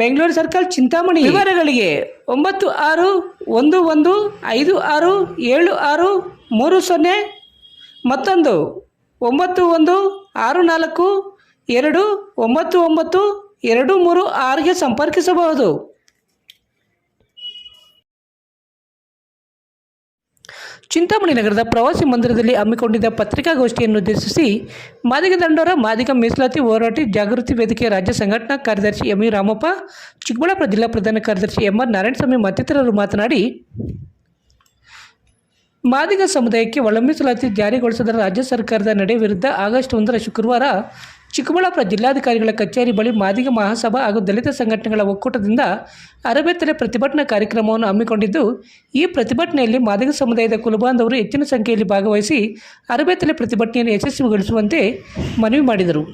Bengaluru circle Chintamani. ವಿವರಗಳಿಗೆ ಒಂಬತ್ತು ಆರು ಒಂದು ಒಂದು ಐದು ಆರು ಏಳು ಆರು ಮೂರು ಸೊನ್ನೆ ಮತ್ತೊಂದು ಒಂಬತ್ತು ಒಂದು ಆರು ನಾಲ್ಕು ಎರಡು ಒಂಬತ್ತು ಒಂಬತ್ತು ಎರಡು ಮೂರು ಆರಿಗೆ ಸಂಪರ್ಕಿಸಬಹುದು. ಚಿಂತಾಮಣಿ ನಗರದ ಪ್ರವಾಸಿ ಮಂದಿರದಲ್ಲಿ ಹಮ್ಮಿಕೊಂಡಿದ್ದ ಪತ್ರಿಕಾಗೋಷ್ಠಿಯನ್ನು ಉದ್ದೇಶಿಸಿ ಮಾದಿಗ ದಂಡೋರ, ಮಾದಿಗ ಮೀಸಲಾತಿ ಹೋರಾಟಿ, ಜಾಗೃತಿ ವೇದಿಕೆ ರಾಜ್ಯ ಸಂಘಟನಾ ಕಾರ್ಯದರ್ಶಿ ಎಂ ಇ ರಾಮಪ್ಪ, ಚಿಕ್ಕಬಳ್ಳಾಪುರ ಜಿಲ್ಲಾ ಪ್ರಧಾನ ಕಾರ್ಯದರ್ಶಿ ಎಂ ಆರ್ ನಾರಾಯಣಸ್ವಾಮಿ ಮತ್ತಿತರರು ಮಾತನಾಡಿ, ಮಾದಿಗ ಸಮುದಾಯಕ್ಕೆ ಒಳ ಮೀಸಲಾತಿ ಜಾರಿಗೊಳಿಸಿದ ರಾಜ್ಯ ಸರ್ಕಾರದ ನಡೆ ವಿರುದ್ಧ ಆಗಸ್ಟ್ ಒಂದರ ಶುಕ್ರವಾರ ಚಿಕ್ಕಬಳ್ಳಾಪುರ ಜಿಲ್ಲಾಧಿಕಾರಿಗಳ ಕಚೇರಿ ಬಳಿ ಮಾದಿಗ ಮಹಾಸಭಾ ಹಾಗೂ ದಲಿತ ಸಂಘಟನೆಗಳ ಒಕ್ಕೂಟದಿಂದ ಅರಬೆತ್ತಲೆ ಪ್ರತಿಭಟನಾ ಕಾರ್ಯಕ್ರಮವನ್ನು ಹಮ್ಮಿಕೊಂಡಿದ್ದು, ಈ ಪ್ರತಿಭಟನೆಯಲ್ಲಿ ಮಾದಿಗ ಸಮುದಾಯದ ಕುಲಬಾಂಧವರು ಹೆಚ್ಚಿನ ಸಂಖ್ಯೆಯಲ್ಲಿ ಭಾಗವಹಿಸಿ ಅರಬೇತಲೆ ಪ್ರತಿಭಟನೆಯನ್ನು ಯಶಸ್ವಿಗೊಳಿಸುವಂತೆ ಮನವಿ ಮಾಡಿದರು.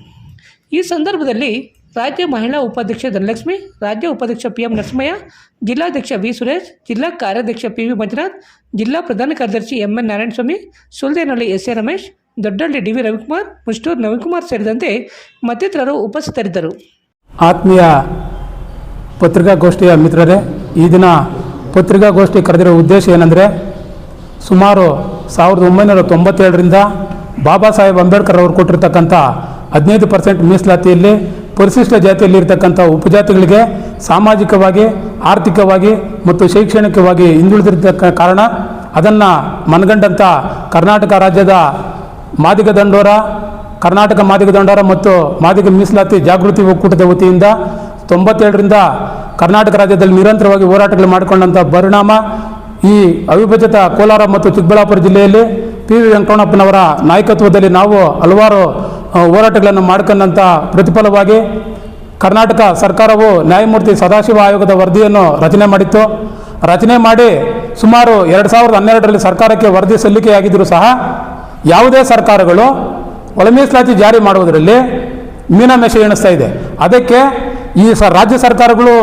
ಈ ಸಂದರ್ಭದಲ್ಲಿ ರಾಜ್ಯ ಮಹಿಳಾ ಉಪಾಧ್ಯಕ್ಷೆ ಧನಲಕ್ಷ್ಮಿ, ರಾಜ್ಯ ಉಪಾಧ್ಯಕ್ಷ ಪಿ ಎಂ ನರಸಿಂಹಯ್ಯ, ಜಿಲ್ಲಾಧ್ಯಕ್ಷ ವಿ ಸುರೇಶ್, ಜಿಲ್ಲಾ ಕಾರ್ಯಾಧ್ಯಕ್ಷ ಪಿ ವಿ ಮಂಜುನಾಥ್, ಜಿಲ್ಲಾ ಪ್ರಧಾನ ಕಾರ್ಯದರ್ಶಿ M N Narayanaswamy, Suldenahalli S A Ramesh Doddahalli D V Ravikumar, Mushturu Navikumar ಸೇರಿದಂತೆ ಮತ್ತಿತರರು ಉಪಸ್ಥಿತರಿದ್ದರು. ಆತ್ಮೀಯ ಪತ್ರಿಕಾಗೋಷ್ಠಿಯ ಮಿತ್ರರೇ, ಈ ದಿನ ಪತ್ರಿಕಾಗೋಷ್ಠಿ ಕರೆದಿರೋ ಉದ್ದೇಶ ಏನಂದರೆ, ಸುಮಾರು ಸಾವಿರದ ಒಂಬೈನೂರ ತೊಂಬತ್ತೇಳರಿಂದ ಬಾಬಾ ಸಾಹೇಬ್ ಅಂಬೇಡ್ಕರ್ ಅವರು ಕೊಟ್ಟಿರ್ತಕ್ಕಂಥ ಹದಿನೈದು ಪರ್ಸೆಂಟ್ ಮೀಸಲಾತಿಯಲ್ಲಿ ಪರಿಶಿಷ್ಟ ಜಾತಿಯಲ್ಲಿ ಇರ್ತಕ್ಕಂಥ ಉಪಜಾತಿಗಳಿಗೆ ಸಾಮಾಜಿಕವಾಗಿ, ಆರ್ಥಿಕವಾಗಿ ಮತ್ತು ಶೈಕ್ಷಣಿಕವಾಗಿ ಹಿಂದುಳಿದಿರ್ತಕ್ಕ ಕಾರಣ ಅದನ್ನು ಮನಗಂಡಂಥ ಕರ್ನಾಟಕ ರಾಜ್ಯದ ಮಾದಿಗ ದಂಡೋರ, ಕರ್ನಾಟಕ ಮಾದಿಗ ದಂಡೋರ ಮತ್ತು ಮಾದಿಗ ಮೀಸಲಾತಿ ಜಾಗೃತಿ ಒಕ್ಕೂಟದ ವತಿಯಿಂದ ತೊಂಬತ್ತೇಳರಿಂದ ಕರ್ನಾಟಕ ರಾಜ್ಯದಲ್ಲಿ ನಿರಂತರವಾಗಿ ಹೋರಾಟಗಳು ಮಾಡಿಕೊಂಡಂಥ ಪರಿಣಾಮ ಈ ಅವಿಭಜಿತ ಕೋಲಾರ ಮತ್ತು ಚಿಕ್ಕಬಳ್ಳಾಪುರ ಜಿಲ್ಲೆಯಲ್ಲಿ ಪಿ. ವಿ. ವೆಂಕಟಣ್ಣಪ್ಪನವರ ನಾಯಕತ್ವದಲ್ಲಿ ನಾವು ಹಲವಾರು ಹೋರಾಟಗಳನ್ನು ಮಾಡ್ಕೊಂಡಂಥ ಪ್ರತಿಫಲವಾಗಿ ಕರ್ನಾಟಕ ಸರ್ಕಾರವು ನ್ಯಾಯಮೂರ್ತಿ ಸದಾಶಿವ ಆಯೋಗದ ವರದಿಯನ್ನು ರಚನೆ ಮಾಡಿತ್ತು. ರಚನೆ ಮಾಡಿ ಸುಮಾರು ಎರಡು ಸಾವಿರದ ಹನ್ನೆರಡರಲ್ಲಿ ಸರ್ಕಾರಕ್ಕೆ ವರದಿ ಸಲ್ಲಿಕೆಯಾಗಿದ್ದರೂ ಸಹ ಯಾವುದೇ ಸರ್ಕಾರಗಳು ಒಳಮೀಸಲಾತಿ ಜಾರಿ ಮಾಡುವುದರಲ್ಲಿ ಮೀನಾಮೇಷ ಎಣಿಸ್ತಾ ಇದೆ. ಅದಕ್ಕೆ ಈ ಸ ರಾಜ್ಯ ಸರ್ಕಾರಗಳು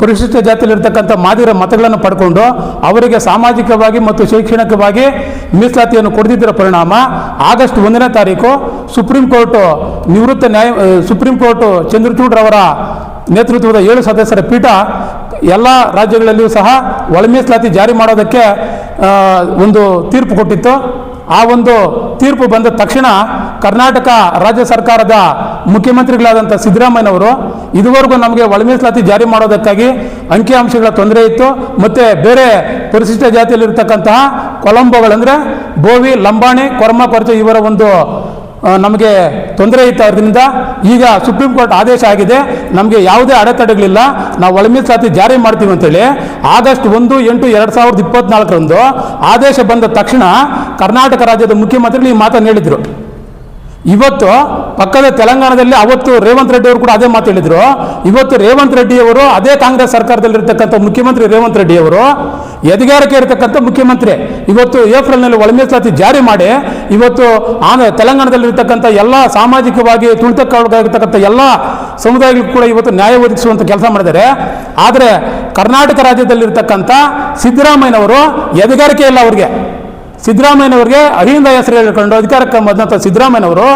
ಪರಿಶಿಷ್ಟ ಜಾತಿಯಲ್ಲಿರ್ತಕ್ಕಂಥ ಮಾದಿರ ಮತಗಳನ್ನು ಪಡ್ಕೊಂಡು ಅವರಿಗೆ ಸಾಮಾಜಿಕವಾಗಿ ಮತ್ತು ಶೈಕ್ಷಣಿಕವಾಗಿ ಮೀಸಲಾತಿಯನ್ನು ಕೊಡದಿದ್ದರ ಪರಿಣಾಮ ಆಗಸ್ಟ್ ಒಂದನೇ ತಾರೀಕು ಸುಪ್ರೀಂ ಕೋರ್ಟು ನಿವೃತ್ತ ನ್ಯಾಯ ಸುಪ್ರೀಂ ಕೋರ್ಟು ಚಂದ್ರಚೂಡ್ರವರ ನೇತೃತ್ವದ ಏಳು ಸದಸ್ಯರ ಪೀಠ ಎಲ್ಲ ರಾಜ್ಯಗಳಲ್ಲಿಯೂ ಸಹ ಒಳಮೀಸಲಾತಿ ಜಾರಿ ಮಾಡೋದಕ್ಕೆ ಒಂದು ತೀರ್ಪು ಕೊಟ್ಟಿತ್ತು. ಆ ಒಂದು ತೀರ್ಪು ಬಂದ ತಕ್ಷಣ ಕರ್ನಾಟಕ ರಾಜ್ಯ ಸರ್ಕಾರದ ಮುಖ್ಯಮಂತ್ರಿಗಳಾದಂಥ ಸಿದ್ದರಾಮಯ್ಯನವರು ಇದುವರೆಗೂ ನಮಗೆ ಒಳ ಮೀಸಲಾತಿ ಜಾರಿ ಮಾಡೋದಕ್ಕಾಗಿ ಅಂಕಿಅಂಶಗಳ ತೊಂದರೆ ಇತ್ತು. ಮತ್ತು ಬೇರೆ ಪರಿಶಿಷ್ಟ ಜಾತಿಯಲ್ಲಿರ್ತಕ್ಕಂತಹ ಕೊಲಂಬೋಗಳಂದರೆ ಬೋವಿ, ಲಂಬಾಣಿ, ಕೊರ್ಮ ಕೊರತೆ ಇವರ ಒಂದು ನಮಗೆ ತೊಂದರೆ ಇತ್ತು ಅದರಿಂದ ಈಗ ಸುಪ್ರೀಂ ಕೋರ್ಟ್ ಆದೇಶ ಆಗಿದೆ. ನಮಗೆ ಯಾವುದೇ ಅಡೆತಡೆಗಳಿಲ್ಲ. ನಾವು ಒಳ ಮೀಸಲಾತಿ ಜಾರಿ ಮಾಡ್ತೀವಿ ಅಂತೇಳಿ ಆಗಸ್ಟ್ ಒಂದು, ಎಂಟು, ಎರಡು ಸಾವಿರದ ಇಪ್ಪತ್ನಾಲ್ಕರಂದು ಆದೇಶ ಬಂದ ತಕ್ಷಣ ಕರ್ನಾಟಕ ರಾಜ್ಯದ ಮುಖ್ಯಮಂತ್ರಿಗಳು ಈ ಮಾತನ್ನು ಹೇಳಿದರು. ಇವತ್ತು ಪಕ್ಕದ ತೆಲಂಗಾಣದಲ್ಲಿ ಅವತ್ತು ರೇವಂತ್ ರೆಡ್ಡಿ ಅವರು ಕೂಡ ಅದೇ ಮಾತು ಹೇಳಿದರು. ಇವತ್ತು ರೇವಂತ್ ರೆಡ್ಡಿ ಅವರು ಅದೇ ಕಾಂಗ್ರೆಸ್ ಸರ್ಕಾರದಲ್ಲಿರ್ತಕ್ಕಂಥ ಮುಖ್ಯಮಂತ್ರಿ ರೇವಂತ್ ರೆಡ್ಡಿ ಅವರು ಎದಗಾರಿಕೆ ಇರತಕ್ಕಂಥ ಮುಖ್ಯಮಂತ್ರಿ. ಇವತ್ತು ಏಪ್ರಿಲ್ನಲ್ಲಿ ಒಳ ಸಾತಿ ಜಾರಿ ಮಾಡಿ, ಇವತ್ತು ಆಂಧ್ರ, ತೆಲಂಗಾಣದಲ್ಲಿರ್ತಕ್ಕಂಥ ಎಲ್ಲ ಸಾಮಾಜಿಕವಾಗಿ ತುಳಿತಕ್ಕೊಳಗಾಗಿರ್ತಕ್ಕಂಥ ಎಲ್ಲ ಸಮುದಾಯಗಳಿಗೂ ಕೂಡ ಇವತ್ತು ನ್ಯಾಯ ಒದಗಿಸುವಂಥ ಕೆಲಸ ಮಾಡಿದ್ದಾರೆ. ಆದರೆ ಕರ್ನಾಟಕ ರಾಜ್ಯದಲ್ಲಿರ್ತಕ್ಕಂಥ ಸಿದ್ದರಾಮಯ್ಯನವರು ಎದಗಾರಿಕೆ ಇಲ್ಲ ಅವ್ರಿಗೆ. ಸಿದ್ದರಾಮಯ್ಯನವರಿಗೆ ಅಹಿಂದ ಹೆಸರು ಹೇಳ್ಕೊಂಡು ಅಧಿಕಾರಕ್ಕೆ ಬಂದಂಥ ಸಿದ್ದರಾಮಯ್ಯನವರು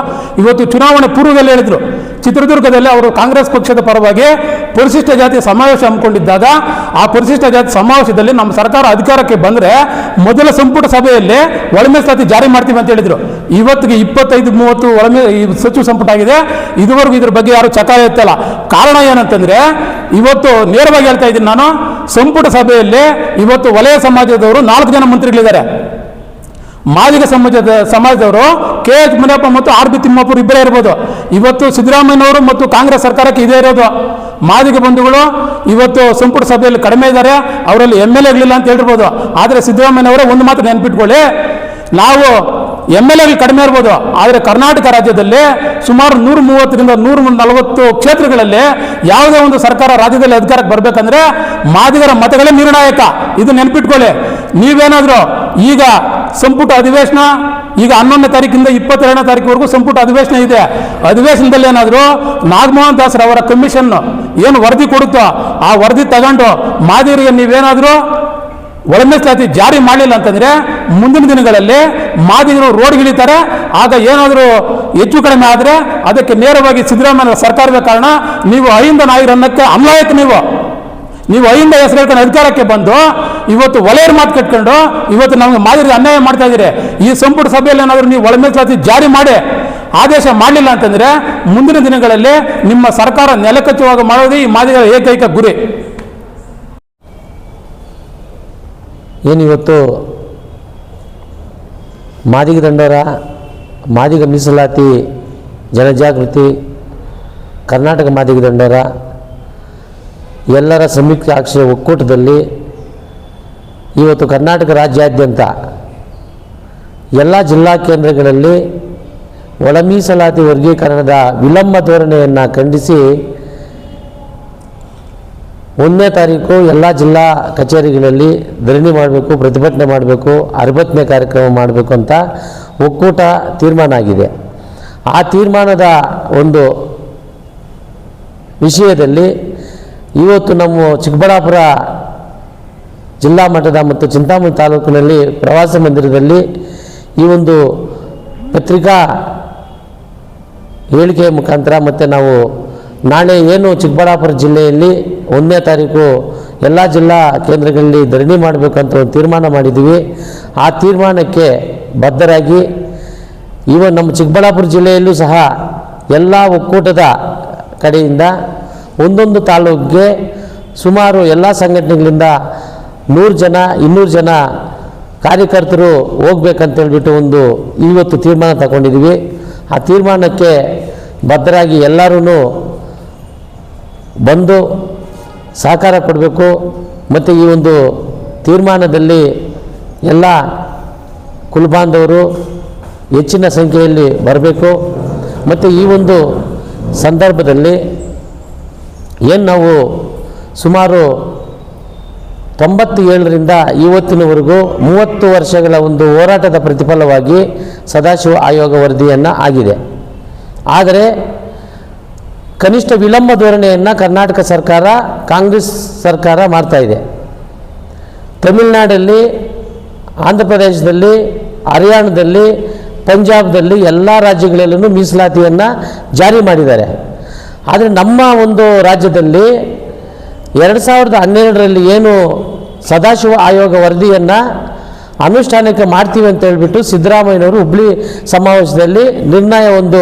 ಇವತ್ತು ಚುನಾವಣೆ ಪೂರ್ವದಲ್ಲಿ ಹೇಳಿದರು. ಚಿತ್ರದುರ್ಗದಲ್ಲಿ ಅವರು ಕಾಂಗ್ರೆಸ್ ಪಕ್ಷದ ಪರವಾಗಿ ಪರಿಶಿಷ್ಟ ಜಾತಿ ಸಮಾವೇಶ ಹಮ್ಮಿಕೊಂಡಿದ್ದಾಗ ಆ ಪರಿಶಿಷ್ಟ ಜಾತಿ ಸಮಾವೇಶದಲ್ಲಿ ನಮ್ಮ ಸರ್ಕಾರ ಅಧಿಕಾರಕ್ಕೆ ಬಂದರೆ ಮೊದಲ ಸಂಪುಟ ಸಭೆಯಲ್ಲಿ ಒಳ ಸಾತಿ ಜಾರಿ ಮಾಡ್ತೀವಿ ಅಂತ ಹೇಳಿದರು. ಇವತ್ತಿಗೆ ಇಪ್ಪತ್ತೈದು, ಮೂವತ್ತು ಒಳಮೆ ಸಚಿವ ಸಂಪುಟ ಆಗಿದೆ. ಇದುವರೆಗೂ ಇದ್ರ ಬಗ್ಗೆ ಯಾರು ಚಕಾರ ಎತ್ತಲ್ಲ. ಕಾರಣ ಏನಂತಂದರೆ ಇವತ್ತು ನೇರವಾಗಿ ಹೇಳ್ತಾ ಇದ್ದೀನಿ ನಾನು, ಸಂಪುಟ ಸಭೆಯಲ್ಲಿ ಇವತ್ತು ವಲಯ ಸಮಾಜದವರು ನಾಲ್ಕು ಜನ ಮಂತ್ರಿಗಳಿದ್ದಾರೆ. ಮಾದಿಗ ಸಮಾಜದ ಸಮಾಜದವರು ಕೆ ಎಚ್ ಮುನಿಯಪ್ಪ ಮತ್ತು ಆರ್ ಬಿ ತಿಮ್ಮಾಪುರ್ ಇಬ್ಬರೇ ಇರ್ಬೋದು. ಇವತ್ತು ಸಿದ್ದರಾಮಯ್ಯನವರು ಮತ್ತು ಕಾಂಗ್ರೆಸ್ ಸರ್ಕಾರಕ್ಕೆ ಇದೇ ಇರೋದು. ಮಾದಿಗ ಬಂಧುಗಳು ಇವತ್ತು ಸಂಪುಟ ಸಭೆಯಲ್ಲಿ ಕಡಿಮೆ ಇದ್ದಾರೆ. ಅವರಲ್ಲಿ ಎಂ ಎಲ್ ಎಗಳಿಲ್ಲ ಅಂತ ಹೇಳಿರ್ಬೋದು ಆದರೆ ಸಿದ್ದರಾಮಯ್ಯನವರೇ ಒಂದು ಮಾತು ನೆನ್ಪಿಟ್ಕೊಳ್ಳಿ. ನಾವು ಎಂ ಎಲ್ ಎಗಳು ಕಡಿಮೆ ಇರ್ಬೋದು. ಆದರೆ ಕರ್ನಾಟಕ ರಾಜ್ಯದಲ್ಲಿ ಸುಮಾರು ನೂರ ಮೂವತ್ತರಿಂದ ನೂರ ನಲವತ್ತು ಕ್ಷೇತ್ರಗಳಲ್ಲಿ ಯಾವುದೇ ಒಂದು ಸರ್ಕಾರ ರಾಜ್ಯದಲ್ಲಿ ಅಧಿಕಾರಕ್ಕೆ ಬರಬೇಕಂದ್ರೆ ಮಾದಿಗರ ಮತಗಳೇ ನಿರ್ಣಾಯಕ. ಇದು ನೆನ್ಪಿಟ್ಕೊಳ್ಳಿ. ನೀವೇನಾದರೂ ಈಗ ಸಂಪುಟ ಅಧಿವೇಶನ, ಈಗ ಹನ್ನೊಂದನೇ ತಾರೀಕಿಂದ ಇಪ್ಪತ್ತೆರಡನೇ ತಾರೀಕಿವರೆಗೂ ಸಂಪುಟ ಅಧಿವೇಶನ ಇದೆ. ಅಧಿವೇಶನದಲ್ಲಿ ಏನಾದರೂ ನಾಗಮೋಹನ್ ದಾಸ್ ಅವರ ಕಮಿಷನ್ ಏನು ವರದಿ ಕೊಡುತ್ತೋ, ಆ ವರದಿ ತಗೊಂಡು ಮಾದಿಗರಿಗೆ ನೀವೇನಾದರೂ ಒಳ ಮೀಸಲಾತಿ ಜಾರಿ ಮಾಡಲಿಲ್ಲ ಅಂತಂದ್ರೆ ಮುಂದಿನ ದಿನಗಳಲ್ಲಿ ಮಾದಿಗರು ರೋಡ್ಗಿಳಿತಾರೆ ಆಗ ಏನಾದರೂ ಹೆಚ್ಚು ಕಡಿಮೆ ಆದರೆ ಅದಕ್ಕೆ ನೇರವಾಗಿ ಸಿದ್ದರಾಮಯ್ಯ ಸರ್ಕಾರದ ಕಾರಣ ನೀವು ಅಹಿಂದ ನಾಯಕರನ್ನಕ್ಕೆ ಅಮ್ಲಾಯಕ್ಕೆ ನೀವು. ನೀವು ಅಹಿಂದ ಹೆಸರು ಅಧಿಕಾರಕ್ಕೆ ಬಂದು ಇವತ್ತು ಒಲೆಯರ್ ಮಾತು ಕಟ್ಕೊಂಡು ಇವತ್ತು ನಮಗೆ ಮಾದರಿ ಅನ್ಯಾಯ ಮಾಡ್ತಾ ಇದ್ದೀರಿ. ಈ ಸಂಪುಟ ಸಭೆಯಲ್ಲಿ ಏನಾದರೂ ನೀವು ಒಳಮೆ ಮೀಸಲಾತಿ ಜಾರಿ ಮಾಡಿ, ಆದೇಶ ಮಾಡಲಿಲ್ಲ ಅಂತಂದರೆ ಮುಂದಿನ ದಿನಗಳಲ್ಲಿ ನಿಮ್ಮ ಸರ್ಕಾರ ನೆಲಕಚ್ಚುವಾಗ ಮಾಡೋದು ಈ ಮಾದಿಗಳ ಏಕೈಕ ಗುರಿ. ಏನಿವತ್ತು? ಮಾದಿಗ ದಂಡೋರ, ಮಾದಿಗ ಮೀಸಲಾತಿ, ಜನಜಾಗೃತಿ, ಕರ್ನಾಟಕ ಮಾದಿಗ ದಂಡೋರ, ಎಲ್ಲರ ಸಂಯುಕ್ತ ಅಕ್ಷರ ಒಕ್ಕೂಟದಲ್ಲಿ ಇವತ್ತು ಕರ್ನಾಟಕ ರಾಜ್ಯಾದ್ಯಂತ ಎಲ್ಲ ಜಿಲ್ಲಾ ಕೇಂದ್ರಗಳಲ್ಲಿ ಒಳ ಮೀಸಲಾತಿ ವರ್ಗೀಕರಣದ ವಿಳಂಬ ಧೋರಣೆಯನ್ನು ಖಂಡಿಸಿ ಒಂದನೇ ತಾರೀಕು ಎಲ್ಲ ಜಿಲ್ಲಾ ಕಚೇರಿಗಳಲ್ಲಿ ಧರಣಿ ಮಾಡಬೇಕು, ಪ್ರತಿಭಟನೆ ಮಾಡಬೇಕು ಅರವತ್ತನೇ ಕಾರ್ಯಕ್ರಮ ಮಾಡಬೇಕು ಅಂತ ಒಕ್ಕೂಟ ತೀರ್ಮಾನ ಆಗಿದೆ. ಆ ತೀರ್ಮಾನದ ಒಂದು ವಿಷಯದಲ್ಲಿ ಇವತ್ತು ನಮ್ಮ ಚಿಕ್ಕಬಳ್ಳಾಪುರ ಜಿಲ್ಲಾ ಮಟ್ಟದ ಮತ್ತು ಚಿಂತಾಮಣಿ ತಾಲೂಕಿನಲ್ಲಿ ಪ್ರವಾಸ ಮಂದಿರದಲ್ಲಿ ಈ ಒಂದು ಪತ್ರಿಕಾ ಹೇಳಿಕೆಯ ಮುಖಾಂತರ ಮತ್ತು ನಾವು ನಾಳೆ ಏನು ಚಿಕ್ಕಬಳ್ಳಾಪುರ ಜಿಲ್ಲೆಯಲ್ಲಿ ಒಂದನೇ ತಾರೀಕು ಎಲ್ಲ ಜಿಲ್ಲಾ ಕೇಂದ್ರಗಳಲ್ಲಿ ಧರಣಿ ಮಾಡಬೇಕಂತ ಒಂದು ತೀರ್ಮಾನ ಮಾಡಿದ್ದೀವಿ. ಆ ತೀರ್ಮಾನಕ್ಕೆ ಬದ್ಧರಾಗಿ ಇವ ನಮ್ಮ ಚಿಕ್ಕಬಳ್ಳಾಪುರ ಜಿಲ್ಲೆಯಲ್ಲೂ ಸಹ ಎಲ್ಲ ಒಕ್ಕೂಟದ ಕಡೆಯಿಂದ ಒಂದೊಂದು ತಾಲೂಕಿಗೆ ಸುಮಾರು ಎಲ್ಲ ಸಂಘಟನೆಗಳಿಂದ ನೂರು ಜನ, ಇನ್ನೂರು ಜನ ಕಾರ್ಯಕರ್ತರು ಹೋಗ್ಬೇಕಂತೇಳ್ಬಿಟ್ಟು ಒಂದು ಇವತ್ತು ತೀರ್ಮಾನ ತಗೊಂಡಿದ್ದೀವಿ. ಆ ತೀರ್ಮಾನಕ್ಕೆ ಬದ್ಧರಾಗಿ ಎಲ್ಲರೂ ಬಂದು ಸಹಕಾರ ಕೊಡಬೇಕು. ಮತ್ತು ಈ ಒಂದು ತೀರ್ಮಾನದಲ್ಲಿ ಎಲ್ಲ ಕುಲಬಾಂಧವರು ಹೆಚ್ಚಿನ ಸಂಖ್ಯೆಯಲ್ಲಿ ಬರಬೇಕು. ಮತ್ತು ಈ ಒಂದು ಸಂದರ್ಭದಲ್ಲಿ ಏನು ನಾವು ಸುಮಾರು ತೊಂಬತ್ತು ಏಳರಿಂದ ಇವತ್ತಿನವರೆಗೂ ಮೂವತ್ತು ವರ್ಷಗಳ ಒಂದು ಹೋರಾಟದ ಪ್ರತಿಫಲವಾಗಿ ಸದಾಶಿವ ಆಯೋಗ ವರದಿಯನ್ನು ಆಗಿದೆ. ಆದರೆ ಕನಿಷ್ಠ ವಿಳಂಬ ಧೋರಣೆಯನ್ನು ಕರ್ನಾಟಕ ಸರ್ಕಾರ, ಕಾಂಗ್ರೆಸ್ ಸರ್ಕಾರ ಮಾಡ್ತಾ ಇದೆ. ತಮಿಳುನಾಡಲ್ಲಿ ಆಂಧ್ರ ಪ್ರದೇಶದಲ್ಲಿ ಹರಿಯಾಣದಲ್ಲಿ, ಪಂಜಾಬ್ದಲ್ಲಿ ಎಲ್ಲ ರಾಜ್ಯಗಳಲ್ಲೂ ಮೀಸಲಾತಿಯನ್ನು ಜಾರಿ ಮಾಡಿದ್ದಾರೆ. ಆದರೆ ನಮ್ಮ ಒಂದು ರಾಜ್ಯದಲ್ಲಿ ಎರಡು ಸಾವಿರದ ಹನ್ನೆರಡರಲ್ಲಿ ಏನು ಸದಾಶಿವ ಆಯೋಗ ವರದಿಯನ್ನು ಅನುಷ್ಠಾನಕ್ಕೆ ಮಾಡ್ತೀವಿ ಅಂತ ಹೇಳ್ಬಿಟ್ಟು ಸಿದ್ದರಾಮಯ್ಯನವರು ಹುಬ್ಳಿ ಸಮಾವೇಶದಲ್ಲಿ ನಿರ್ಣಯ ಒಂದು,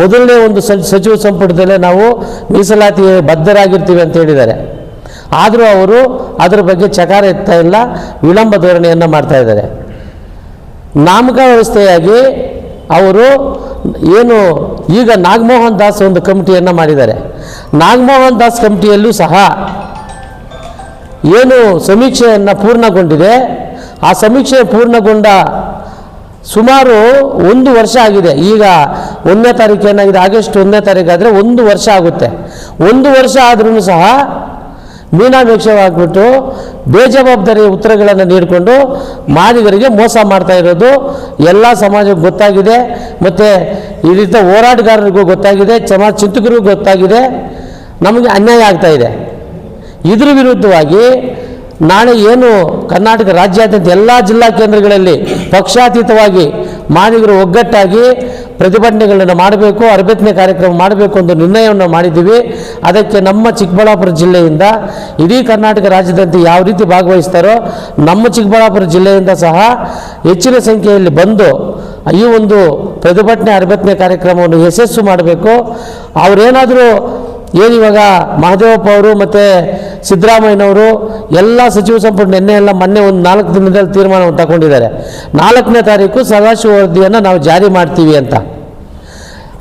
ಮೊದಲನೇ ಒಂದು ಸಚಿವ ಸಂಪುಟದಲ್ಲೇ ನಾವು ಮೀಸಲಾತಿ ಬದ್ಧರಾಗಿರ್ತೀವಿ ಅಂತ ಹೇಳಿದ್ದಾರೆ. ಆದರೂ ಅವರು ಅದರ ಬಗ್ಗೆ ಚಕಾರ ಎತ್ತಾ ಇಲ್ಲ, ವಿಳಂಬ ಧೋರಣೆಯನ್ನು ಮಾಡ್ತಾ ಇದ್ದಾರೆ. ನಾಮಕ ವ್ಯವಸ್ಥೆಯಾಗಿ ಅವರು ಏನು, ಈಗ ನಾಗಮೋಹನ್ ದಾಸ್ ಒಂದು ಕಮಿಟಿಯನ್ನು ಮಾಡಿದ್ದಾರೆ. ನಾಗಮೋಹನ್ ದಾಸ್ ಕಮಿಟಿಯಲ್ಲೂ ಸಹ ಏನು ಸಮೀಕ್ಷೆಯನ್ನು ಪೂರ್ಣಗೊಂಡಿದೆ ಆ ಸಮೀಕ್ಷೆ ಪೂರ್ಣಗೊಂಡ ಸುಮಾರು ಒಂದು ವರ್ಷ ಆಗಿದೆ. ಈಗ ಒಂದನೇ ತಾರೀಕು ಏನಾಗಿದೆ? ಆಗಸ್ಟ್ ಒಂದನೇ ತಾರೀಕು ಆದರೆ ಒಂದು ವರ್ಷ ಆಗುತ್ತೆ. ಒಂದು ವರ್ಷ ಆದ್ರೂ ಸಹ ಮೀನಾಮೇಕ್ಷವಾಗಿಬಿಟ್ಟು ಬೇಜವಾಬ್ದಾರಿ ಉತ್ತರಗಳನ್ನು ನೀಡಿಕೊಂಡು ಮಾದಿಗರಿಗೆ ಮೋಸ ಮಾಡ್ತಾ ಇರೋದು ಎಲ್ಲ ಸಮಾಜಕ್ಕೆ ಗೊತ್ತಾಗಿದೆ. ಮತ್ತು ಈ ರೀತಿಯ ಹೋರಾಟಗಾರರಿಗೂ ಗೊತ್ತಾಗಿದೆ ಸಮಾಜ ಚಿಂತಕರಿಗೂ ಗೊತ್ತಾಗಿದೆ. ನಮಗೆ ಅನ್ಯಾಯ ಆಗ್ತಾ ಇದೆ. ಇದ್ರ ವಿರುದ್ಧವಾಗಿ ನಾಳೆ ಏನು ಕರ್ನಾಟಕ ರಾಜ್ಯಾದ್ಯಂತ ಎಲ್ಲ ಜಿಲ್ಲಾ ಕೇಂದ್ರಗಳಲ್ಲಿ ಪಕ್ಷಾತೀತವಾಗಿ ಮಾದಿಗರು ಒಗ್ಗಟ್ಟಾಗಿ ಪ್ರತಿಭಟನೆಗಳನ್ನು ಮಾಡಬೇಕು ಅರವತ್ತನೇ ಕಾರ್ಯಕ್ರಮ ಮಾಡಬೇಕು ಒಂದು ನಿರ್ಣಯವನ್ನು ಮಾಡಿದ್ದೀವಿ. ಅದಕ್ಕೆ ನಮ್ಮ ಚಿಕ್ಕಬಳ್ಳಾಪುರ ಜಿಲ್ಲೆಯಿಂದ ಇಡೀ ಕರ್ನಾಟಕ ರಾಜ್ಯದಂತೆ ಯಾವ ರೀತಿ ಭಾಗವಹಿಸ್ತಾರೋ ನಮ್ಮ ಚಿಕ್ಕಬಳ್ಳಾಪುರ ಜಿಲ್ಲೆಯಿಂದ ಸಹ ಹೆಚ್ಚಿನ ಸಂಖ್ಯೆಯಲ್ಲಿ ಬಂದು ಈ ಒಂದು ಪ್ರತಿಭಟನೆ ಅರವತ್ತನೇ ಕಾರ್ಯಕ್ರಮವನ್ನು ಯಶಸ್ಸು ಮಾಡಬೇಕು. ಅವರೇನಾದರೂ ಏನಿವಾಗ ಮಹದೇವಪ್ಪ ಅವರು ಮತ್ತು ಸಿದ್ದರಾಮಯ್ಯನವರು ಎಲ್ಲ ಸಚಿವ ಸಂಪುಟ ನಿನ್ನೆ ಎಲ್ಲ ಮೊನ್ನೆ ಒಂದು ನಾಲ್ಕು ದಿನದಲ್ಲಿ ತೀರ್ಮಾನವನ್ನು ತಗೊಂಡಿದ್ದಾರೆ. ನಾಲ್ಕನೇ ತಾರೀಕು ಸದಾಶಿವ ವರದಿಯನ್ನು ನಾವು ಜಾರಿ ಮಾಡ್ತೀವಿ ಅಂತ.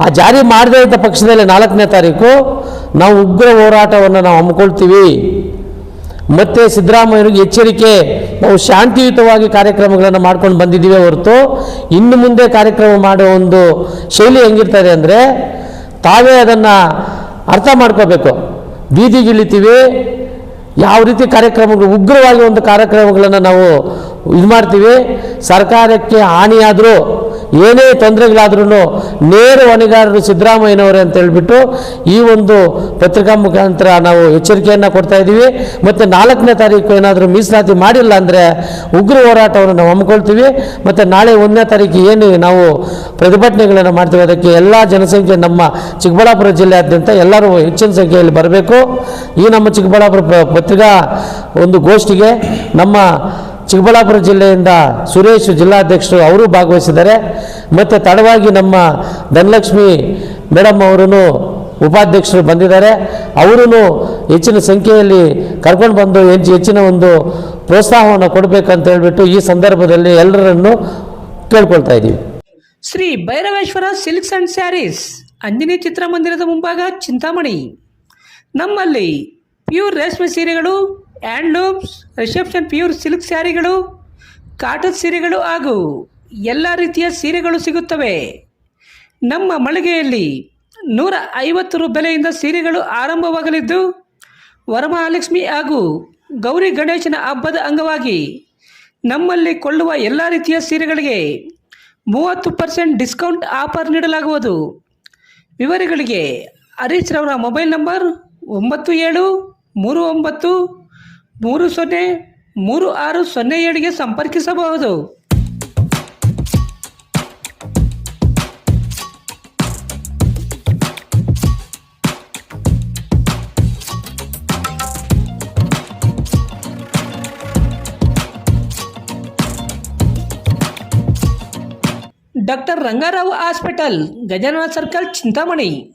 ಆ ಜಾರಿ ಮಾಡದೇ ಇದ್ದ ಪಕ್ಷದಲ್ಲಿ ನಾಲ್ಕನೇ ತಾರೀಕು ನಾವು ಉಗ್ರ ಹೋರಾಟವನ್ನು ನಾವು ಹಮ್ಮಿಕೊಳ್ತೀವಿ. ಮತ್ತು ಸಿದ್ದರಾಮಯ್ಯನಿಗೆ ಎಚ್ಚರಿಕೆ, ನಾವು ಶಾಂತಿಯುತವಾಗಿ ಕಾರ್ಯಕ್ರಮಗಳನ್ನು ಮಾಡ್ಕೊಂಡು ಬಂದಿದ್ದೀವಿ ಹೊರತು ಇನ್ನು ಮುಂದೆ ಕಾರ್ಯಕ್ರಮ ಮಾಡೋ ಒಂದು ಶೈಲಿ ಹೆಂಗಿರ್ತಾರೆ ಅಂದರೆ ತಾವೇ ಅದನ್ನು ಅರ್ಥ ಮಾಡ್ಕೋಬೇಕು. ಬೀದಿಗಿಳಿತೀವಿ ಯಾವ ರೀತಿ ಕಾರ್ಯಕ್ರಮಗಳು ಉಗ್ರವಾಗಿ ಒಂದು ಕಾರ್ಯಕ್ರಮಗಳನ್ನು ನಾವು ಇದು ಮಾಡ್ತೀವಿ ಸರ್ಕಾರಕ್ಕೆ ಹಾನಿಯಾದರೂ ಏನೇ ತೊಂದರೆಗಳಾದ್ರೂ ನೇರ ಹೊಣೆಗಾರರು ಸಿದ್ದರಾಮಯ್ಯನವರೇ ಅಂತ ಹೇಳ್ಬಿಟ್ಟು ಈ ಒಂದು ಪತ್ರಿಕಾ ಮುಖಾಂತರ ನಾವು ಎಚ್ಚರಿಕೆಯನ್ನು ಕೊಡ್ತಾ ಇದ್ದೀವಿ. ಮತ್ತು ನಾಲ್ಕನೇ ತಾರೀಕು ಏನಾದರೂ ಮೀಸಲಾತಿ ಮಾಡಿಲ್ಲ ಅಂದರೆ ಉಗ್ರ ಹೋರಾಟವನ್ನು ನಾವು ಹಮ್ಮಿಕೊಳ್ತೀವಿ. ಮತ್ತು ನಾಳೆ ಒಂದನೇ ತಾರೀಕು ಏನು ನಾವು ಪ್ರತಿಭಟನೆಗಳನ್ನು ಮಾಡ್ತೀವಿ. ಅದಕ್ಕೆ ಎಲ್ಲ ಜನಸಂಖ್ಯೆ ನಮ್ಮ ಚಿಕ್ಕಬಳ್ಳಾಪುರ ಜಿಲ್ಲೆಯಾದ್ಯಂತ ಎಲ್ಲರೂ ಹೆಚ್ಚಿನ ಸಂಖ್ಯೆಯಲ್ಲಿ ಬರಬೇಕು. ಈ ನಮ್ಮ ಚಿಕ್ಕಬಳ್ಳಾಪುರ ಪತ್ರಿಕಾ ಒಂದು ಗೋಷ್ಠಿಗೆ ನಮ್ಮ ಚಿಕ್ಕಬಳ್ಳಾಪುರ ಜಿಲ್ಲೆಯಿಂದ ಸುರೇಶ್ ಜಿಲ್ಲಾಧ್ಯಕ್ಷರು ಅವರು ಭಾಗವಹಿಸಿದ್ದಾರೆ. ಮತ್ತು ತಡವಾಗಿ ನಮ್ಮ ಧನಲಕ್ಷ್ಮಿ ಮೇಡಮ್ ಅವರೂ ಉಪಾಧ್ಯಕ್ಷರು ಬಂದಿದ್ದಾರೆ. ಅವರೂ ಹೆಚ್ಚಿನ ಸಂಖ್ಯೆಯಲ್ಲಿ ಕರ್ಕೊಂಡು ಬಂದು ಹೆಚ್ಚು ಹೆಚ್ಚಿನ ಒಂದು ಪ್ರೋತ್ಸಾಹವನ್ನು ಕೊಡಬೇಕಂತ ಹೇಳಿಬಿಟ್ಟು ಈ ಸಂದರ್ಭದಲ್ಲಿ ಎಲ್ಲರನ್ನು ಕೇಳ್ಕೊಳ್ತಾ ಇದ್ದೀವಿ. Shri Bhairaveshwara silks and sarees Anjani ಚಿತ್ರಮಂದಿರದ ಮುಂಭಾಗ ಚಿಂತಾಮಣಿ. ನಮ್ಮಲ್ಲಿ ಪ್ಯೂರ್ ರೇಷ್ಮೆ ಸೀರೆಗಳು ಹ್ಯಾಂಡ್ಲೂಮ್ಸ್, ರಿಸೆಪ್ಷನ್ ಪ್ಯೂರ್ ಸಿಲ್ಕ್ ಸ್ಯಾರಿಗಳು, ಕಾಟನ್ ಸೀರೆಗಳು ಹಾಗೂ ಎಲ್ಲ ರೀತಿಯ ಸೀರೆಗಳು ಸಿಗುತ್ತವೆ. ನಮ್ಮ ಮಳಿಗೆಯಲ್ಲಿ ನೂರ ಐವತ್ತು ರು ಬೆಲೆಯಿಂದ ಸೀರೆಗಳು ಆರಂಭವಾಗಲಿದ್ದು, ವರಮಹಾಲಕ್ಷ್ಮಿ ಹಾಗೂ ಗೌರಿ ಗಣೇಶನ ಹಬ್ಬದ ಅಂಗವಾಗಿ ನಮ್ಮಲ್ಲಿ ಕೊಳ್ಳುವ ಎಲ್ಲ ರೀತಿಯ ಸೀರೆಗಳಿಗೆ ಮೂವತ್ತು ಪರ್ಸೆಂಟ್ ಡಿಸ್ಕೌಂಟ್ ಆಫರ್ ನೀಡಲಾಗುವುದು. ವಿವರಗಳಿಗೆ ಹರೀಶ್ ರವರ ಮೊಬೈಲ್ ನಂಬರ್ ಒಂಬತ್ತು ಏಳು ಮೂರು ಒಂಬತ್ತು ಮೂರು ಸೊನ್ನೆ ಮೂರು ಆರು ಸೊನ್ನೆ ಏಳಿಗೆ ಸಂಪರ್ಕಿಸಬಹುದು. Doctor Rangarao hospital Gajanana circle Chintamani.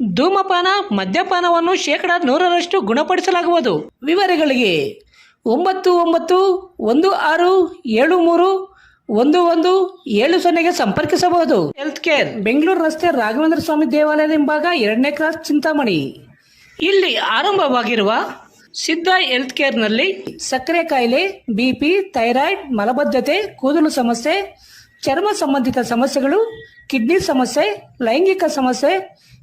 ಧೂಮಪಾನ ಮದ್ಯಪಾನವನ್ನು ಶೇಕಡ ನೂರರಷ್ಟು ಗುಣಪಡಿಸಲಾಗುವುದು. ವಿವರಗಳಿಗೆ ಒಂಬತ್ತು ಒಂಬತ್ತು ಒಂದು ಆರು ಏಳು ಮೂರು ಒಂದು ಒಂದು ಏಳು ಸೊನ್ನೆಗೆ ಸಂಪರ್ಕಿಸಬಹುದು. ಹೆಲ್ತ್ ಕೇರ್ ಬೆಂಗಳೂರು ರಸ್ತೆ ರಾಘವೇಂದ್ರ ಸ್ವಾಮಿ ದೇವಾಲಯದ ಹಿಂಭಾಗ ಎರಡನೇ ಕ್ರಾಸ್ ಚಿಂತಾಮಣಿ. ಇಲ್ಲಿ ಆರಂಭವಾಗಿರುವ ಸಿದ್ಧ ಹೆಲ್ತ್ ಕೇರ್ನಲ್ಲಿ ಸಕ್ಕರೆ ಕಾಯಿಲೆ ಬಿಪಿ ಥೈರಾಯ್ಡ್ ಮಲಬದ್ಧತೆ ಕೂದಲು ಸಮಸ್ಯೆ ಚರ್ಮ ಸಂಬಂಧಿತ ಸಮಸ್ಯೆಗಳು ಕಿಡ್ನಿ ಸಮಸ್ಯೆ ಲೈಂಗಿಕ ಸಮಸ್ಯೆ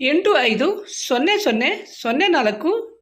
ಎಂಟು ಐದು ಸೊನ್ನೆ ಸೊನ್ನೆ ಸೊನ್ನೆ ನಾಲ್ಕು